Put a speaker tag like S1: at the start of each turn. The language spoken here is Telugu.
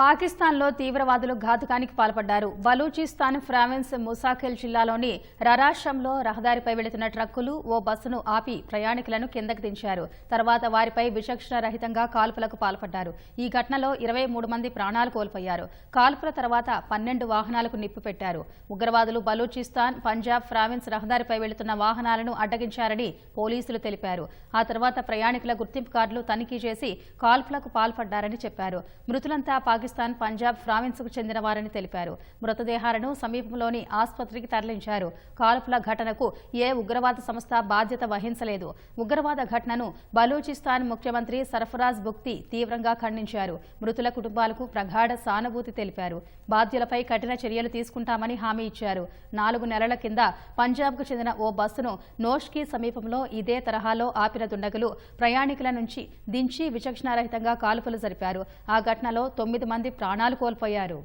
S1: పాకిస్తాన్లో తీవ్రవాదులు ఘాతుకానికి పాల్పడ్డారు. బలూచిస్తాన్ ఫ్రావిన్స్ ముసాఖిల్ జిల్లాలోని రరాషంలో రహదారిపై వెళుతున్న ట్రక్కులు ఓ బస్సును ఆపి ప్రయాణికులను కిందకు దించారు. తర్వాత వారిపై విచక్షణ రహితంగా కాల్పులకు పాల్పడ్డారు. ఈ ఘటనలో ఇరవై మూడు మంది ప్రాణాలు కోల్పోయారు. కాల్పుల తర్వాత పన్నెండు వాహనాలకు నిప్పు పెట్టారు. ఉగ్రవాదులు బలూచిస్తాన్ పంజాబ్ ఫ్రావిన్స్ రహదారిపై వెళుతున్న వాహనాలను అడ్డగించారని పోలీసులు తెలిపారు. ఆ తర్వాత ప్రయాణికుల గుర్తింపు కార్డులు తనిఖీ చేసి కాల్పులకు పాల్పడ్డారని చెప్పారు. మృతులంతా పాకిస్తాన్ పంజాబ్ ప్రావిన్స్కు చెందిన వారని తెలిపారు. మృతదేహాలను సమీపంలోని ఆసుపత్రికి తరలించారు. కాల్పుల ఘటనకు ఏ ఉగ్రవాద సంస్థ బాధ్యత వహించలేదు. ఉగ్రవాద ఘటనను బలూచిస్తాన్ ముఖ్యమంత్రి సర్ఫరాజ్ బుక్తి తీవ్రంగా ఖండించారు. మృతుల కుటుంబాలకు ప్రగాఢ సానుభూతి తెలిపారు. బాధ్యులపై కఠిన చర్యలు తీసుకుంటామని హామీ ఇచ్చారు. నాలుగు నెలల కింద పంజాబ్కు చెందిన ఓ బస్సును నోష్కి సమీపంలో ఇదే తరహాలో ఆపిన దుండగులు ప్రయాణికుల నుంచి దించి విచక్షణారహితంగా కాల్పులు జరిపారు. ఆ ఘటనలో తొమ్మిది మంది మంది ప్రాణాలు కోల్పోయారు.